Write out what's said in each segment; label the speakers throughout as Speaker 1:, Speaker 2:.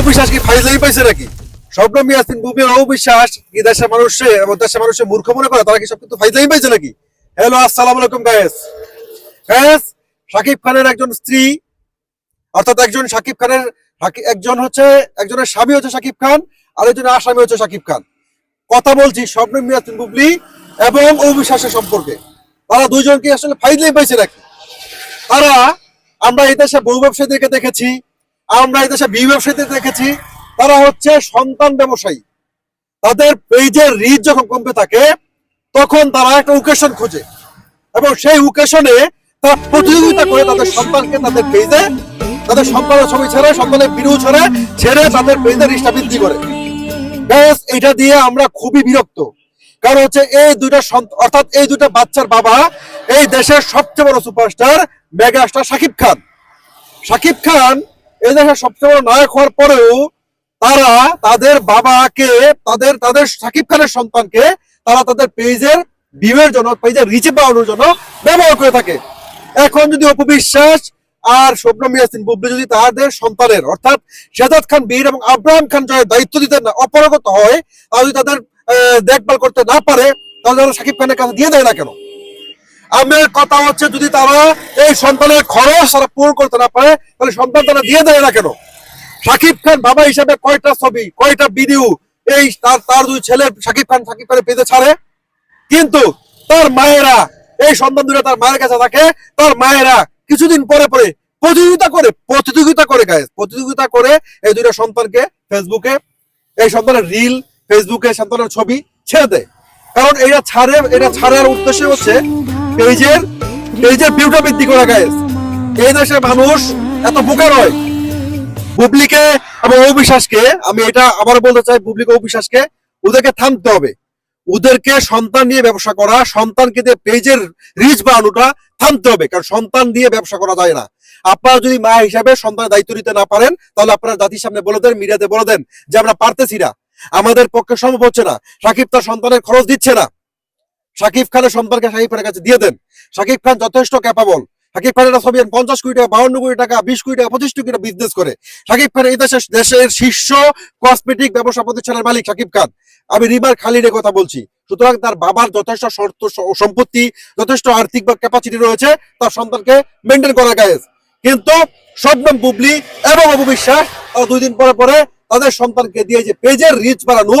Speaker 1: অবিশ্বাস কি পাইছে নাকি? ইয়াসিন অবিশ্বাস কি দেশের মানুষে এবং দেশের মানুষের মূর্খ মনে করে? তারা কি সব কিন্তু পাইছে নাকি? হ্যালো আসসালামু আলাইকুম গায়েস গায়েস খানের একজন স্ত্রী, অর্থাৎ একজন খানের একজন হচ্ছে, একজনের স্বামী হচ্ছে শাকিব খান আর একজনের আসামি হচ্ছে শাকিব খান। কথা বলছি শবনম ইয়াসিন বুবলি এবং অবিশ্বাসের সম্পর্কে। তারা দুইজনকে আসলে ফাইজলাই পাইছে নাকি? তারা, আমরা এই দেশে বহু ব্যবসায়ীদেরকে দেখেছি আমরা এই দেশে বিয়ে ব্যবসায়ীদের দেখেছি, তারা হচ্ছে সন্তান ব্যবসায়ী। তাদের পেজের রিচ যখন কমতে থাকে তখন তারা একটা উকেশন খোঁজে। এবং সেই উকেশনে তারা প্রতিযোগিতা করে তাদের সন্তানকে তাদের পেজে, তাদের সন্তানের ছবি ছেড়ে সন্তানের ভিডিও ছেড়ে ছেড়ে তাদের পেজের রিচটা বৃদ্ধি করে। ব্যাস এটা দিয়ে আমরা খুবই বিরক্ত। কারণ হচ্ছে এই দুইটা অর্থাৎ এই দুইটা বাচ্চার বাবা, এই দেশের সবচেয়ে বড় সুপারস্টার মেগাস্টার শাকিব খান। শাকিব খান এই দেশের সবচেয়ে বড় নায়ক হওয়ার পরেও তারা তাদের বাবাকে, তাদের তাদের শাকিব খানের সন্তানকে তারা তাদের পেজের ভিউয়ের জন্য, পেজের রিচে পাওয়ানোর জন্য ব্যবহার করে থাকে। এখন যদি অপবিশ্বাস আর শবনম ইয়াসিন বুবলি যদি তাদের সন্তানের, অর্থাৎ শেজাদ খান, বীর এবং আব্রাহাম খান জয়ের দায়িত্ব দিতে না, অপারগত হয়, তারা যদি তাদের দেখভাল করতে না পারে, তাহলে শাকিব খানের কাছে দিয়ে দেয় না কেন? আমার কথা হচ্ছে, যদি তারা এই সন্তানের খরচ তারা পূরণ করতে না পারে, তাহলে সন্তান তারা দিয়ে দেয় না কেন? শাকিব খান বাবা হিসাবে কয়টা ছবি, কয়টা ভিডিও এই তার তার দুই ছেলে শাকিব খান শাকিব খানের পেতে ছাড়ে? কিন্তু তার মায়েরা, এই সন্তান দুটো তার মায়ের কাছে থাকে, তার মায়েরা কিছুদিন পরে পরে প্রতিযোগিতা করে প্রতিযোগিতা করে গায়ে প্রতিযোগিতা করে এই দুইটা সন্তানকে ফেসবুকে এই সন্তানের রিল ফেসবুকে সন্তানের ছবি ছেড়ে দেয়। কারণ এটা ছাড়ে, এটা ছাড়ার উদ্দেশ্য হচ্ছে পেজের পেজের ভিউটা বৃদ্ধি করা গায়ে এই দেশের মানুষ এত বুবলিকে এবং অবিশ্বাসকে, আমি এটা আবার বলতে চাই বুবলিকে অবিশ্বাসকে ওদেরকে থামতে হবে। ওদেরকে সন্তান নিয়ে ব্যবসা করা, সন্তানকে দিয়ে পেজের রিচ বানানোটা থামতে হবে, কারণ সন্তান দিয়ে ব্যবসা করা যায় না। আপনারা যদি মা হিসাবে সন্তানের দায়িত্ব নিতে না পারেন, তাহলে আপনারা জাতির সামনে বলে দেন মিডিয়াতে বলে দেন যে আমরা পারতেছি না। আমাদের পক্ষে সম্ভব হচ্ছে না। সাকিব তার সন্তানের খরচ দিচ্ছে না। সাকিব খানের সন্তানকে সাকিব খানের কাছে দিয়ে দেন। সাকিব খান যথেষ্ট ক্যাপাবল সাকিব খানের ছবি পঞ্চাশ কোটি টাকা, বাউন্ন কোটি টাকা, বিশ কোটি টাকা, পঁচিশ কোটি টাকা বিজনেস করে। সাকিব খান এই দেশের দেশের শীর্ষ কসমেটিক ব্যবসা প্রতিষ্ঠানের মালিক সাকিব খান। আমি রিমার খালিদের কথা বলছি। সুতরাং তার বাবার যথেষ্ট শর্ত, সম্পত্তি, যথেষ্ট আর্থিক বা ক্যাপাসিটি রয়েছে তার সন্তানকে মেনটেন করা গায়ে কিন্তু শবনম বুবলি এবং অপবিশ্বাস দুই দিন পরে পরে তাদের সন্তানকে দিয়ে যে পেজের রিচ বাড়ানো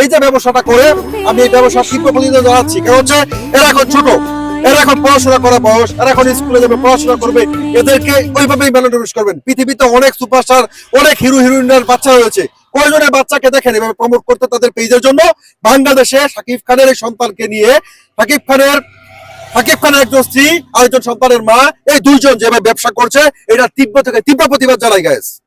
Speaker 1: এই যে ব্যবসাটা করে আমি এই ব্যবসা তীব্র প্রতিনিধিত্ব জানাচ্ছি। কারণ হচ্ছে, এরা এখন ছোট, এরা এখন পড়াশোনা করা বয়স, এরা এখন স্কুলে যাবে, পড়াশোনা করবে, এদেরকে ওইভাবেই ম্যানেজ করবেন। পৃথিবীতে অনেক সুপারস্টার, অনেক হিরো হিরোইনের বাচ্চা রয়েছে। কয়জনের বাচ্চাকে দেখেন, এভাবে প্রমোট করতে তাদের পেজের জন্য? বাংলাদেশে সাকিব খানের এই সন্তানকে নিয়ে সাকিব খানের সাকিব খানের একজন স্ত্রী আর একজন সন্তানের মা, এই দুইজন যেভাবে ব্যবসা করছে, এটা তীব্র থেকে তীব্র প্রতিবাদ জানাই গাইস